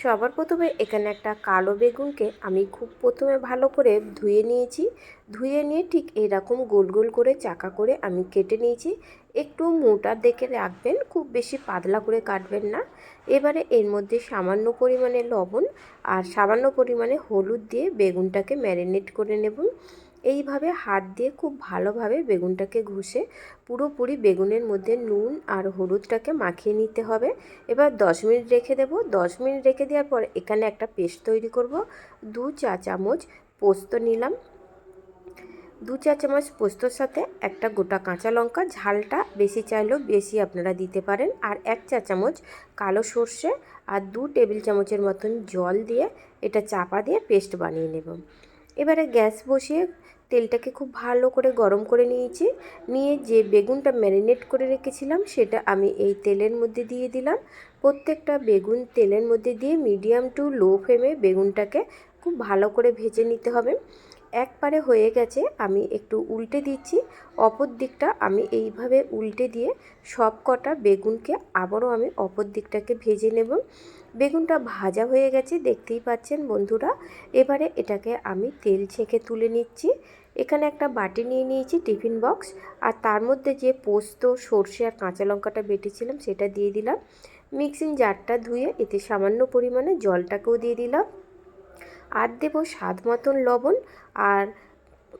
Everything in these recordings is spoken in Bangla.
সবার প্রথমে এখানে একটা কালো বেগুনকে আমি খুব প্রথমে ভালো করে ধুয়ে নিয়েছি। ধুয়ে নিয়ে ঠিক এরকম গোল গোল করে চাকা করে আমি কেটে নিয়েছি। একটু মোটা দেখে রাখবেন, খুব বেশি পাতলা করে কাটবেন না। এবারে এর মধ্যে সামান্য পরিমাণে লবণ আর সামান্য পরিমাণে হলুদ দিয়ে বেগুনটাকে ম্যারিনেট করে নেব। এইভাবে হাত দিয়ে খুব ভালোভাবে বেগুনটাকে ঘষে পুরোপুরি বেগুনের মধ্যে নুন আর হলুদটাকে মাখিয়ে নিতে হবে। এবার দশ মিনিট রেখে দেব। দশ মিনিট রেখে দেওয়ার পর এখানে একটা পেস্ট তৈরি করব। দু চা চামচ পোস্ত নিলাম। দু চা চামচ পোস্তর সাথে একটা গোটা কাঁচা লঙ্কা, ঝালটা বেশি চাইলেও বেশি আপনারা দিতে পারেন। আর এক চা চামচ কালো সর্ষে আর দু টেবিল চামচের মতন জল দিয়ে এটা চাপা দিয়ে পেস্ট বানিয়ে নেব। এবারে গ্যাস বসিয়ে তেলটাকে খুব ভালো করে গরম করে নিয়েছি। নিয়ে যে বেগুনটা ম্যারিনেট করে রেখেছিলাম, সেটা আমি এই তেলের মধ্যে দিয়ে দিলাম। প্রত্যেকটা বেগুন তেলের মধ্যে দিয়ে মিডিয়াম টু লো ফ্লেমে বেগুনটাকে খুব ভালো করে ভেজে নিতে হবে। একবারে হয়ে গেছে, আমি একটু উল্টে দিচ্ছি। অপর দিকটা আমি এইভাবে উল্টে দিয়ে সব কটা বেগুনকে আবারও আমি অপর দিকটাকে ভেজে নেব। বেগুনটা ভাজা হয়ে গেছে, দেখতেই পাচ্ছেন বন্ধুরা। এবারে এটাকে আমি তেল ছেঁকে তুলে নিচ্ছি। এখানে একটা বাটি নিয়ে নিয়েছি টিফিন বক্স, আর তার মধ্যে যে পোস্ত, সর্ষে আর কাঁচা লঙ্কাটা বেটেছিলাম সেটা দিয়ে দিলাম। মিক্সিং জারটা ধুয়ে এতে সামান্য পরিমাণে জলটাকেও দিয়ে দিলাম। আর দেবো স্বাদ মতন লবণ আর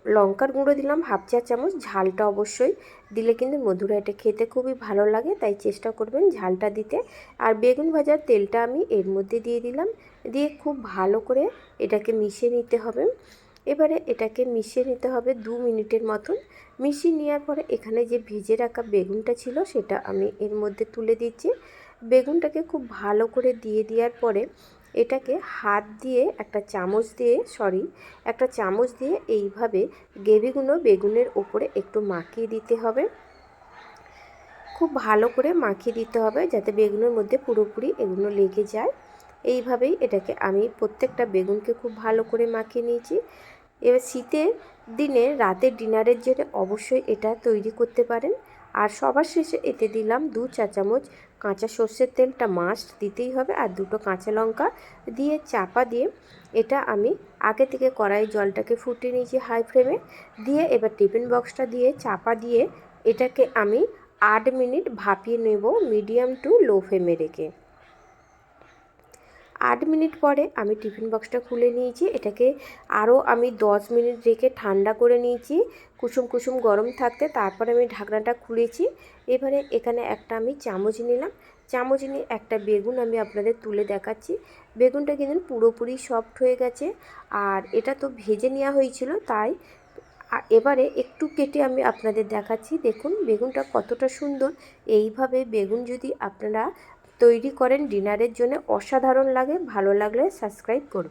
লঙ্কার গুঁড়ো দিলাম হাফ চা চামচ। ঝালটা অবশ্যই দিলে কিন্তু মধুরা এটা খেতে খুবই ভালো লাগে, তাই চেষ্টা করবেন ঝালটা দিতে। আর বেগুন ভাজার তেলটা আমি এর মধ্যে দিয়ে দিলাম। দিয়ে খুব ভালো করে এটাকে মিশিয়ে নিতে হবে। এবারে এটাকে মিশিয়ে নিতে হবে দু মিনিটের মতন। মিশিয়ে নেওয়ার পরে এখানে যে ভিজে রাখা বেগুনটা ছিল সেটা আমি এর মধ্যে তুলে দিচ্ছি। বেগুনটাকে খুব ভালো করে দিয়ে দেওয়ার পরে এটাকে হাত দিয়ে একটা চামচ দিয়ে সরি একটা চামচ দিয়ে এইভাবে গ্রেভিগুলো বেগুনের ওপরে একটু মাখিয়ে দিতে হবে। খুব ভালো করে মাখিয়ে দিতে হবে যাতে বেগুনের মধ্যে পুরোপুরি এগুলো লেগে যায়। এইভাবেই এটাকে আমি প্রত্যেকটা বেগুনকে খুব ভালো করে মাখিয়ে নিয়েছি। এবার শীতের দিনে রাতের ডিনারের জন্য অবশ্যই এটা তৈরি করতে পারেন। আর সবার শেষে এতে দিলাম দু চা চামচ কাঁচা সর্ষের তেলটা মাস্ট দিতেই হবে আর দুটো কাঁচা লঙ্কা দিয়ে চাপা দিয়ে এটা আমি আগে থেকে কড়াই জলটাকে ফুটিয়ে নিয়েছি হাই ফ্লেমে দিয়ে এবার টিফিন বক্সটা দিয়ে চাপা দিয়ে এটাকে আমি আট মিনিট ভাপিয়ে নেব মিডিয়াম টু লো ফ্লেমে রেখে। আট মিনিট পরে আমি টিফিন বক্সটা খুলে নিয়েছি। এটাকে আরও আমি দশ মিনিট রেখে ঠান্ডা করে নিয়েছি। কুসুম কুসুম গরম থাকতে তারপরে আমি ঢাকনাটা খুলেছি। এবারে এখানে একটা আমি চামচ নিলাম। চামচ নিয়ে একটা বেগুন আমি আপনাদের তুলে দেখাচ্ছি। বেগুনটা কিন্তু পুরোপুরি সফট হয়ে গেছে। আর এটা তো ভেজে নেওয়া হয়েছিল, তাই এবারে একটু কেটে আমি আপনাদের দেখাচ্ছি। দেখুন, বেগুনটা কতটা সুন্দর। এইভাবে বেগুন যদি আপনারা তৈরি করেন ডিনারের জন্য অসাধারণ লাগে ভালো লাগলে সাবস্ক্রাইব করবেন।